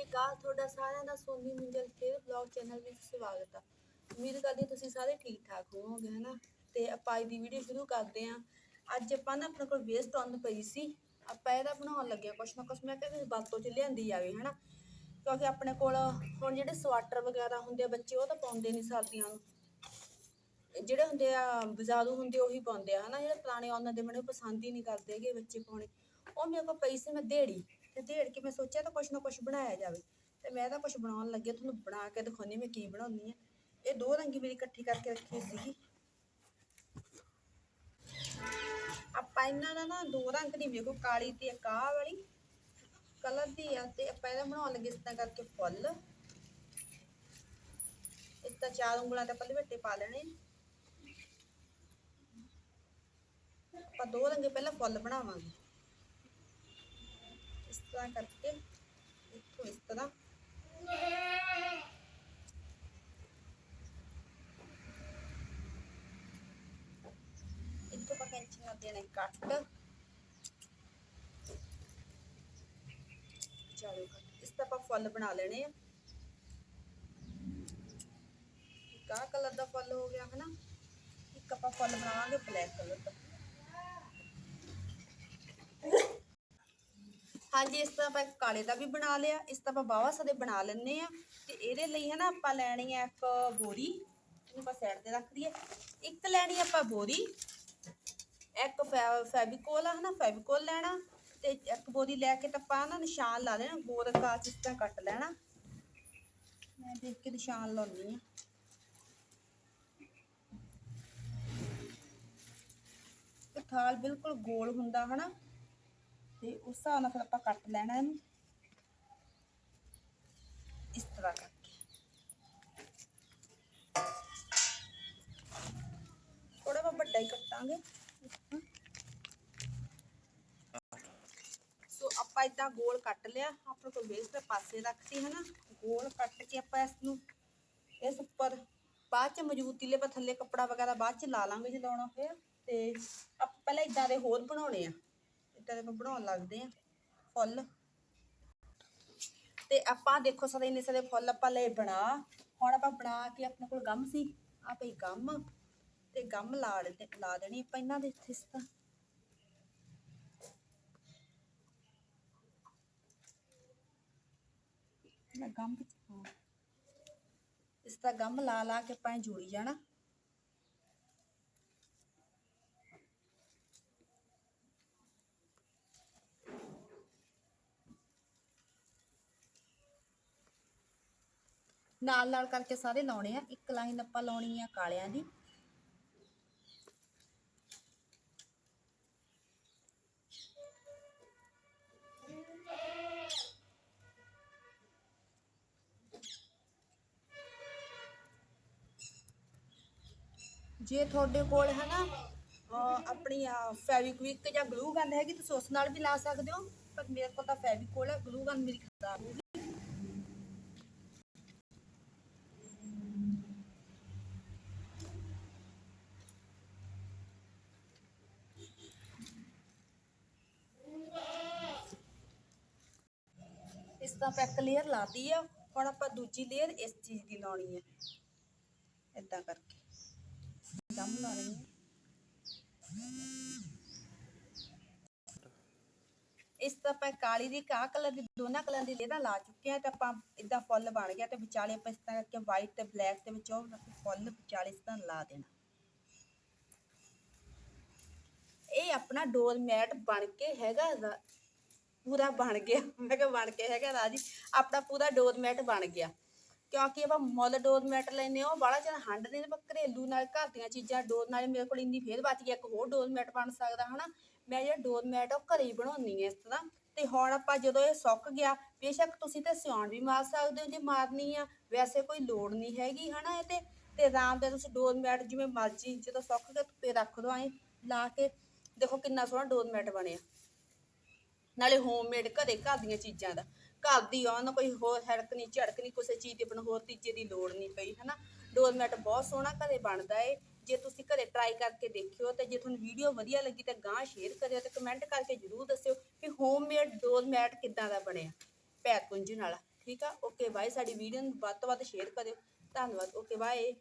ਸ੍ਰੀ ਅਕਾਲ ਤੁਹਾਡਾ ਸਾਰਿਆਂ ਦਾ ਸੋਨੀ ਮਿੰਜਲ ਫੇਰ ਬਲੌਗ ਚੈਨਲ ਵਿੱਚ ਸਵਾਗਤ ਹੈ ਉਮੀਦ ਕਰਦੀ ਤੁਸੀਂ ਸਾਰੇ ਠੀਕ ਠਾਕ ਹੋਵੋਗੇ, ਹਨਾ? ਤੇ ਆਪਾਂ ਅੱਜ ਦੀ ਵੀਡੀਓ ਸ਼ੁਰੂ ਕਰਦੇ ਹਾਂ। ਅੱਜ ਆਪਾਂ ਨਾ ਆਪਣੇ ਕੋਲ ਵੇਸਟ ਆਨ ਪਈ ਸੀ। ਆਪਾਂ ਇਹਦਾ ਬਣਾਉਣ ਲੱਗੇ ਕੁਛ ਨਾ ਕੁਛ। ਮੈਂ ਕਿਹਾ ਬਾਤੋਂ ਚ ਲਿਆਂਦੀ ਜਾਵੇ, ਹਨਾ? ਕਿਉਂਕਿ ਆਪਣੇ ਕੋਲ ਹੁਣ ਜਿਹੜੇ ਸਵਾਟਰ ਵਗੈਰਾ ਹੁੰਦੇ ਆ ਬੱਚੇ, ਉਹ ਤਾਂ ਪਾਉਂਦੇ ਨਹੀਂ ਸਰਦੀਆਂ ਨੂੰ। ਜਿਹੜੇ ਹੁੰਦੇ ਆ, ਬਜ਼ਾਰੂ ਹੁੰਦੇ, ਉਹੀ ਪਾਉਂਦੇ ਆ, ਹਨਾ? ਜਿਹੜੇ ਪੁਰਾਣੇ ਉਹਨਾਂ ਦੇ ਮੈਨੂੰ ਪਸੰਦ ਹੀ ਨਹੀਂ ਕਰਦੇ ਬੱਚੇ ਪਾਉਣੇ। ਉਹ ਮੇਰੇ ਕੋਲ ਪਈ ਸੀ ਮੈਂ ਦੇੜੀ ਤੇ ਦੇੜ ਕੇ ਮੈਂ ਸੋਚਿਆ ਤਾਂ ਕੁਛ ਨਾ ਕੁਛ ਬਣਾਇਆ ਜਾਵੇ। ਤੇ ਮੈਂ ਤਾਂ ਕੁਛ ਬਣਾਉਣ ਲੱਗੀ, ਤੁਹਾਨੂੰ ਬਣਾ ਕੇ ਦਿਖਾਉਣੀ ਮੈਂ ਕੀ ਬਣਾਉਣੀ ਆ ਇਹ ਦੋ ਰੰਗੀ ਮੇਰੀ ਇਕੱਠੀ ਕਰਕੇ ਰੱਖੀ ਸੀਗੀ। ਆਪਾਂ ਇਹਨਾਂ ਦਾ ਨਾ ਦੋ ਰੰਗ ਦੀ ਵੇਖੋ, ਕਾਲੀ ਤੇ ਕਾਹ ਵਾਲੀ, ਕਲਰ ਦੀ ਆ ਤੇ ਆਪਾਂ ਇਹਦਾ ਬਣਾਉਣ ਲੱਗੇ ਇਸ ਤਰ੍ਹਾਂ ਕਰਕੇ ਫੁੱਲ। ਇਸ ਤਰ੍ਹਾਂ ਚਾਰ ਉਂਗਲਾਂ ਤੇ ਪੱਲੇ ਵੱਟੇ ਪਾ ਲੈਣੇ। ਆਪਾਂ ਦੋ ਰੰਗੇ ਪਹਿਲਾਂ ਫੁੱਲ ਬਣਾਵਾਂਗੇ। ਤਰ੍ਹਾਂ ਕਰਕੇ ਇੱਥੋਂ ਇਸ ਤਰ੍ਹਾਂ। ਇੱਥੋਂ ਆਪਾਂ ਕੈਂਚੀ ਦੇਣਾ ਕੱਟ। ਚਲੋ ਕੱਟ ਇਸ ਤਰ੍ਹਾਂ ਆਪਾਂ ਫੁੱਲ ਬਣਾ ਲੈਣੇ ਆ। ਇੱਕ ਆਹ ਕਲਰ ਦਾ ਫੁੱਲ ਹੋ ਗਿਆ, ਹਨਾ? ਇੱਕ ਆਪਾਂ ਫੁੱਲ ਬਣਾਵਾਂਗੇ ਬਲੈਕ ਕਲਰ ਦਾ। ਹਾਂਜੀ, ਇਸ ਤਰ੍ਹਾਂ ਆਪਾਂ ਇੱਕ ਕਾਲੇ ਦਾ ਵੀ ਬਣਾ ਲਿਆ। ਇਸ ਤਰ੍ਹਾਂ ਆਪਾਂ ਬਾਵਾ ਸਦੇ ਬਣਾ ਲੈਣੇ ਆ ਤੇ ਇਹਦੇ ਲਈ ਹਨਾ ਆਪਾਂ ਲੈਣੀ ਹੈ ਇੱਕ ਬੋਰੀ। ਇਹਨੂੰ ਆਪਾਂ ਸਾਈਡ ਤੇ ਰੱਖ ਦਈਏ। ਇੱਕ ਲੈਣੀ ਆਪਾਂ ਬੋਰੀ। ਇੱਕ ਫੈਬਿਕੋਲ ਆ, ਹਨਾ, ਫੈਬਿਕੋਲ ਲੈਣਾ। ਤੇ ਇੱਕ ਬੋਰੀ ਲੈ ਕੇ ਤਾਂ ਆਪਾਂ ਨਾ ਨਿਸ਼ਾਨ ਲਾ ਦੇਣਾ, ਗੋਲ ਕਾਚ ਇਸ ਤਰ੍ਹਾਂ ਕੱਟ ਲੈਣਾ। ਮੈਂ ਦੇਖ ਕੇ ਨਿਸ਼ਾਨ ਲਾਉਣੀ ਆ ਤੇ ਥਾਲ ਬਿਲਕੁਲ ਗੋਲ ਹੁੰਦਾ, ਹਨਾ। ਤੇ ਉਸ ਹਿਸਾਬ ਨਾਲ ਫਿਰ ਆਪਾਂ ਕੱਟ ਲੈਣਾ ਇਹਨੂੰ ਇਸ ਤਰ੍ਹਾਂ ਕਰਕੇ ਥੋੜਾ ਜਿਹਾ ਵੱਡਾ ਹੀ ਕੱਟਾਂਗੇ ਸੋ ਆਪਾਂ ਇਦਾਂ ਗੋਲ ਕੱਟ ਲਿਆ ਆਪਣੇ ਕੋਲ ਵੇਸਟ ਪਾਸੇ ਰੱਖਤੀ ਹੈ ਨਾ ਗੋਲ ਕੱਟ ਕੇ ਆਪਾਂ ਇਸ ਨੂੰ ਇਸ ਉੱਪਰ ਬਾਅਦ ਚ ਮਜ਼ਬੂਤੀ ਲਈ ਆਪਾਂ ਥੱਲੇ ਕੱਪੜਾ ਵਗੈਰਾ ਬਾਅਦ ਚ ਲਾ ਲਾਂਗੇ ਜੇ ਲਾਉਣਾ ਹੋਇਆ ਤੇ ਆਪਾਂ ਪਹਿਲਾਂ ਇਦਾਂ ਦੇ ਹੋਰ ਬਣਾਉਣੇ ਆ ਇਦਾਂ ਦੇ ਆਪਾਂ ਬਣਾਉਣ ਲੱਗਦੇ ਆ, ਫੁੱਲ। ਤੇ ਆਪਾਂ ਦੇਖੋ ਸਾਰੇ ਇੰਨੇ ਸਾਰੇ ਫੁੱਲ ਆਪਾਂ ਲਏ ਬਣਾ। ਹੁਣ ਆਪਾਂ ਬਣਾ ਕੇ ਆਪਣੇ ਕੋਲ ਗਮ ਸੀ, ਆ ਪਈ ਗਮ। ਤੇ ਗਮ ਲਾ ਦੇ ਲਾ ਦੇਣੀ ਆਪਾਂ ਇਹਨਾਂ ਦੇ ਇੱਥੇ ਇਸ ਤਰ੍ਹਾਂ। ਗਮ ਇਸ ਤਰ੍ਹਾਂ ਗਮ ਲਾ ਲਾ ਕੇ ਆਪਾਂ ਇਹ ਜੋੜੀ ਜਾਣਾ। ਨਾਲ ਨਾਲ ਕਰਕੇ ਸਾਰੇ ਲਾਉਣੇ ਆ। ਇੱਕ ਲਾਈਨ ਆਪਾਂ ਲਾਉਣੀ ਆ ਕਾਲਿਆਂ ਦੀ। ਜੇ ਤੁਹਾਡੇ ਕੋਲ ਹੈ ਨਾ ਅਹ ਆਪਣੀ ਫੈਵਿਕਵਿਕ ਜਾਂ ਗਲੂ ਗੰਦ ਹੈਗੀ, ਤੁਸੀਂ ਉਸ ਨਾਲ ਵੀ ਲਾ ਸਕਦੇ ਹੋ। ਪਰ ਮੇਰੇ ਕੋਲ ਤਾਂ ਫੈਵਿਕੋਲ ਹੈ ਗਲੂ ਗੰਦ ਮੇਰੀ ਖਰਾਬ ਹੋ ਇਸ ਤਰ੍ਹਾਂ ਆਪਾਂ ਇੱਕ ਲੇਅਰ ਲਾਤੀ ਆ, ਹੁਣ ਆਪਾਂ ਦੂਜੀ ਲੇਅਰ ਇਸ ਚੀਜ਼ ਦੀ ਲਾਉਣੀ ਹੈ ਇਦਾਂ ਕਰਕੇ। ਦਮ ਲਾ ਰਹੀ ਹਾਂ ਇਸ ਤਰ੍ਹਾਂ ਆਪਾਂ ਕਾਲੀ ਦੀ ਕਾ ਕਲਰ ਦੀ, ਦੋਨਾਂ ਕਲਰ ਦੀ ਲੇਅਰਾਂ ਲਾ ਚੁੱਕੇ ਆ ਤੇ ਆਪਾਂ ਇਦਾਂ ਫੁੱਲ ਬਣ ਗਿਆ ਤੇ ਵਿਚਾਲੇ ਆਪਾਂ ਇਸ ਤਰ੍ਹਾਂ ਕਰਕੇ ਵਾਈਟ ਤੇ ਬਲੈਕ ਦੇ ਵਿੱਚ ਉਹ ਫੁੱਲ ਵਿਚਾਲੇ ਇਸ ਤਰ੍ਹਾਂ ਲਾ ਦੇਣਾ। ਇਹ ਆਪਣਾ ਡੋਰ ਮੈਟ ਬਣ ਕੇ ਹੈਗਾ ਪੂਰਾ ਬਣ ਗਿਆ। ਮੈਂ ਕਿਹਾ ਬਣ ਕੇ ਹੈਗਾ ਰਾਜੀ। ਆਪਣਾ ਪੂਰਾ ਡੋਰਮੈਟ ਬਣ ਗਿਆ। ਕਿਉਂਕਿ ਆਪਾਂ ਮੁੱਲ ਡੋਰਮੈਟ ਲੈਨੇ ਉਹ ਬਾਹਲਾ ਚਿਰ ਹੰਡਦੇ ਨੇ ਪਰ ਘਰੇਲੂ ਨਾਲ ਘਰ ਦੀਆਂ ਚੀਜ਼ਾਂ ਡੋਰ ਨਾਲ ਮੇਰੇ ਕੋਲ ਇੰਨੀ ਫੇਰ ਬਚ ਗਈ, ਇੱਕ ਹੋਰ ਡੋਰ ਬਣ ਸਕਦਾ, ਹਨਾ। ਮੈਂ ਜਿਹੜਾ ਡੋਰਮੈਟ ਉਹ ਘਰੇ ਹੀ ਬਣਾਉਣੀ ਹੈ ਇਸ ਤਰ੍ਹਾਂ। ਤੇ ਹੁਣ ਆਪਾਂ ਜਦੋਂ ਇਹ ਸੁੱਕ ਗਿਆ, ਬੇਸ਼ੱਕ ਤੁਸੀਂ ਤੇ ਸਿਉਣ ਵੀ ਮਾਰ ਸਕਦੇ ਹੋ ਜੇ ਮਾਰਨੀ ਆ। ਵੈਸੇ ਕੋਈ ਲੋੜ ਨਹੀਂ ਹੈਗੀ, ਹਨਾ ਇਹ ਤੇ। ਤੇ ਆਰਾਮ ਦੇ ਤੁਸੀਂ ਡੋਰਮੈਟ ਜਿਵੇਂ ਮਰਜ਼ੀ ਜਦੋਂ ਸੁੱਕ ਗਿਆ, ਧੁੱਪੇ ਰੱਖ ਦੋ ਐ ਲਾ ਕੇ। ਦੇਖੋ ਕਿੰਨਾ ਸੋਹਣਾ ਡੋਰਮੈਟ ਬਣਿਆ। ਨਾਲੇ ਹੋਮਮੇਡ ਘਰੇ ਘਰ ਦੀਆਂ ਚੀਜ਼ਾਂ ਦਾ। ਘਰ ਦੀ ਆ ਨਾ ਕੋਈ ਹੋਰ ਹੜਕ ਨਹੀਂ ਝੜਕ ਨਹੀਂ ਕਿਸੇ ਚੀਜ਼ ਦੀ ਬਣ ਹੋਰ ਤੀਜੇ ਦੀ ਲੋੜ ਨਹੀਂ ਪਈ, ਹਨਾ। ਡੋਰਮੈਟ ਬਹੁਤ ਸੋਹਣਾ ਘਰੇ ਬਣਦਾ ਏ। ਜੇ ਤੁਸੀਂ ਘਰੇ ਟਰਾਈ ਕਰਕੇ ਦੇਖਿਓ ਤੇ ਜੇ ਤੁਹਾਨੂੰ ਵੀਡੀਓ ਵਧੀਆ ਲੱਗੀ ਤਾਂ ਗਾਂ ਸ਼ੇਅਰ ਕਰਿਓ ਤੇ ਕਮੈਂਟ ਕਰਕੇ ਜਰੂਰ ਦੱਸਿਓ ਕਿ ਹੋਮਮੇਡ ਡੋਰਮੈਟ ਕਿੱਦਾਂ ਦਾ ਬਣਿਆ ਪੈਰ ਪੁੰਝਣ ਵਾਲਾ ਠੀਕ ਆ? ਓਕੇ ਬਾਏ ਸਾਡੀ ਵੀਡੀਓ ਨੂੰ ਵੱਧ ਤੋਂ ਵੱਧ ਸ਼ੇਅਰ ਕਰਿਓ। ਧੰਨਵਾਦ। Okay bye